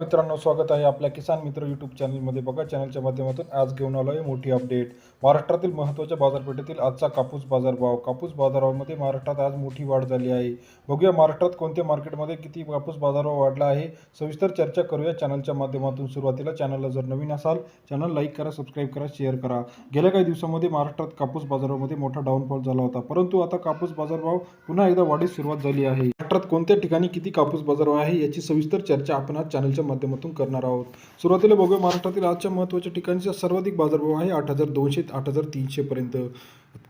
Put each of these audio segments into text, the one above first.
मित्रांनो स्वागत आहे आपल्या किसान मित्र यूट्यूब चॅनलमध्ये बघा चॅनलच्या माध्यमातून आज घेऊन आलो आहे मोठी अपडेट महाराष्ट्रातील महत्त्वाच्या बाजारपेठेतील आजचा कापूस बाजारभाव. कापूस बाजारामध्ये महाराष्ट्रात आज मोठी वाढ झाली आहे. बघूया महाराष्ट्रात कोणत्या मार्केटमध्ये किती कापूस बाजारभाव वाढला आहे. सविस्तर चर्चा करूया चॅनलच्या माध्यमातून सुरुवातीला. चॅनलला जर नवीन असाल चॅनल लाईक करा सबस्क्राईब करा शेअर करा. गेल्या काही दिवसामध्ये महाराष्ट्रात कापूस बाजारामध्ये मोठा डाऊनफॉल झाला होता. परंतु आता कापूस बाजारभाव पुन्हा एकदा वाढीस सुरुवात झाली आहे. महाराष्ट्रात कोणत्या ठिकाणी किती कापूस बाजारभाव आहे याची सविस्तर चर्चा आपण आज चॅनलच्या माध्यमातून करणार आहोत. सुरुवातीला बघूया महाराष्ट्रातील आजच्या महत्त्वाच्या ठिकाणचा सर्वाधिक बाजारभाव आहे आठ हजार दोनशे आठ हजार तीनशेपर्यंत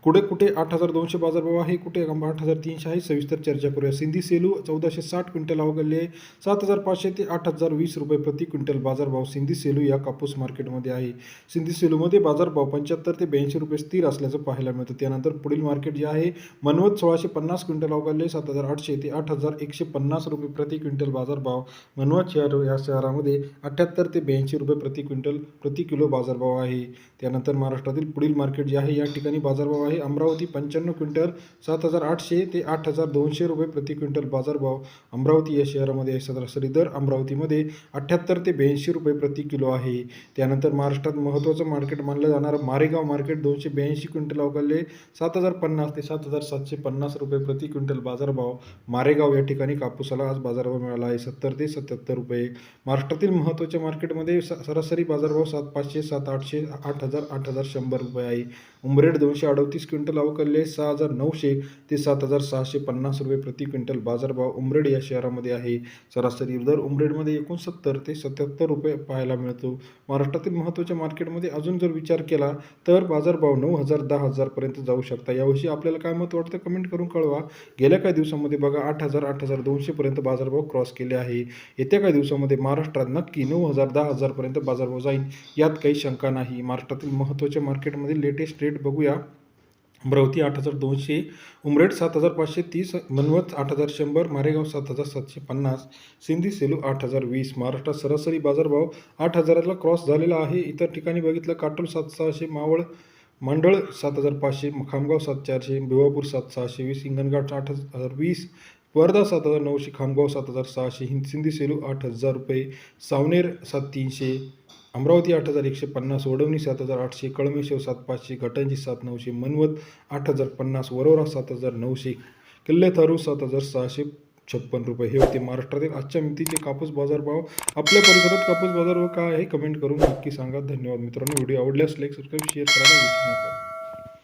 कुठे कुठे आठ हजार दोनशे बाजारभाव आहे कुठे आठ हजार तीनशे आहे सविस्तर चर्चा करूया. सिंधी सेलू चौदाशे साठ क्विंटल अवघडले आहे. सात हजार पाचशे ते आठ हजार वीस रुपये प्रति क्विंटल बाजारभाव सिंधी सेलू या कापूस मार्केटमध्ये आहे. सिंधी सेलूमध्ये बाजारभाव पंच्याहत्तर ते ब्याऐंशी रुपये स्थिर असल्याचं पाहायला मिळतं. त्यानंतर पुढील मार्केट जे आहे मनवत सोळाशे पन्नास क्विंटल अवघडले सात हजार आठशे ते आठ हजार एकशे पन्नास रुपये प्रति क्विंटल बाजारभाव मनवत शहर या शहरामध्ये अठ्ठ्याहत्तर ते ब्याऐंशी रुपये प्रति क्विंटल प्रति किलो बाजारभाव आहे. त्यानंतर महाराष्ट्रातील पुढील मार्केट जे आहे या ठिकाणी बाजारभाव आहे. अमरावती पंच्याण्णव क्विंटल सात हजार आठशे ते आठ हजार दोनशे रुपये प्रति क्विंटल बाजारभाव अमरावती या शहरामध्ये आहे सरासरी दर अमरावतीमध्ये अठ्ठ्याहत्तर ते ब्याऐंशी रुपये प्रति किलो आहे. त्यानंतर महाराष्ट्रात महत्त्वाचं मार्केट मानलं जाणारं मारेगाव मार्केट दोनशे ब्याऐंशी क्विंटल अवघडले सात हजार पन्नास ते सात हजार सातशे पन्नास रुपये प्रति क्विंटल बाजारभाव मारेगाव या ठिकाणी कापूसाला आज बाजारभाव मिळाला आहे सत्तर ते सत्याहत्तर रुपये. महाराष्ट्रातील महत्त्वाच्या मार्केटमध्ये स सरासरी बाजारभाव सात पाचशे सात आठशे आठ हजार आठ हजार शंभर रुपये आहे. उमरेड दोनशे अडतीस क्विंटल अवकलले सहा हजार नऊशे ते सात हजार सहाशे पन्नास रुपये प्रति क्विंटल बाजारभाव उमरेड या शहरामध्ये आहे. सरासरी दर उमरेडमध्ये एकोणसत्तर ते सत्याहत्तर रुपये पाहायला मिळतो. महाराष्ट्रातील महत्त्वाच्या मार्केटमध्ये अजून जर विचार केला तर बाजारभाव नऊ हजार दहा हजारपर्यंत जाऊ शकता. याविषयी आपल्याला काय मत वाटतं कमेंट करून कळवा. गेल्या काही दिवसामध्ये बघा आठ हजार आठ हजार दोनशेपर्यंत बाजारभाव क्रॉस केले आहे. येत्या काही दिवसामध्ये महाराष्ट्रात नक्की नऊ हजार दहा हजारपर्यंत बाजारभाव जाईल यात काही शंका नाही. महाराष्ट्रातील महत्त्वाच्या मार्केटमध्ये लेटेस्ट रेट बघूया. अमरावती आठ हजार दोनशे उमरेड सात हजार पाचशे तीस मनवत आठ हजार शंभर मारेगाव सात हजार सातशे पन्नास सिंधी सेलू आठ हजार वीस महाराष्ट्रात सरासरी बाजारभाव आठ हजाराला क्रॉस झालेला आहे. इतर ठिकाणी बघितलं काटोल सात सहाशे मावळ मांडळ सात हजार पाचशे खामगाव सात चारशे भिवापूर सात सहाशे वीस हिंगणघाट आठ हजार वीस वर्धा सात हजार नऊशे खामगाव सात हजार सहाशे हिंद सिंधी सेलू आठ हजार रुपये सावनेर सात तीनशे अमरावती आठ हजार एकशे पन्नास वडवणी सात हजार आठशे कळमेश्वर सात पाचशे घटंजी सात नऊशे मनवत आठ हजार पन्नास वरोरा सात हजार नऊशे किल्ले थारू सात हजार सहाशे छप्पन रुपये. हे होते महाराष्ट्रातील आजच्या मितीचे कापूस बाजारभाव आपल्या परिसरात कापूस बाजारभाव काय आहे कमेंट करून नक्की सांगा. धन्यवाद मित्रांनो. व्हिडिओ आवडल्यास लाईक सबस्क्राईब शेअर करायला विसरू नका.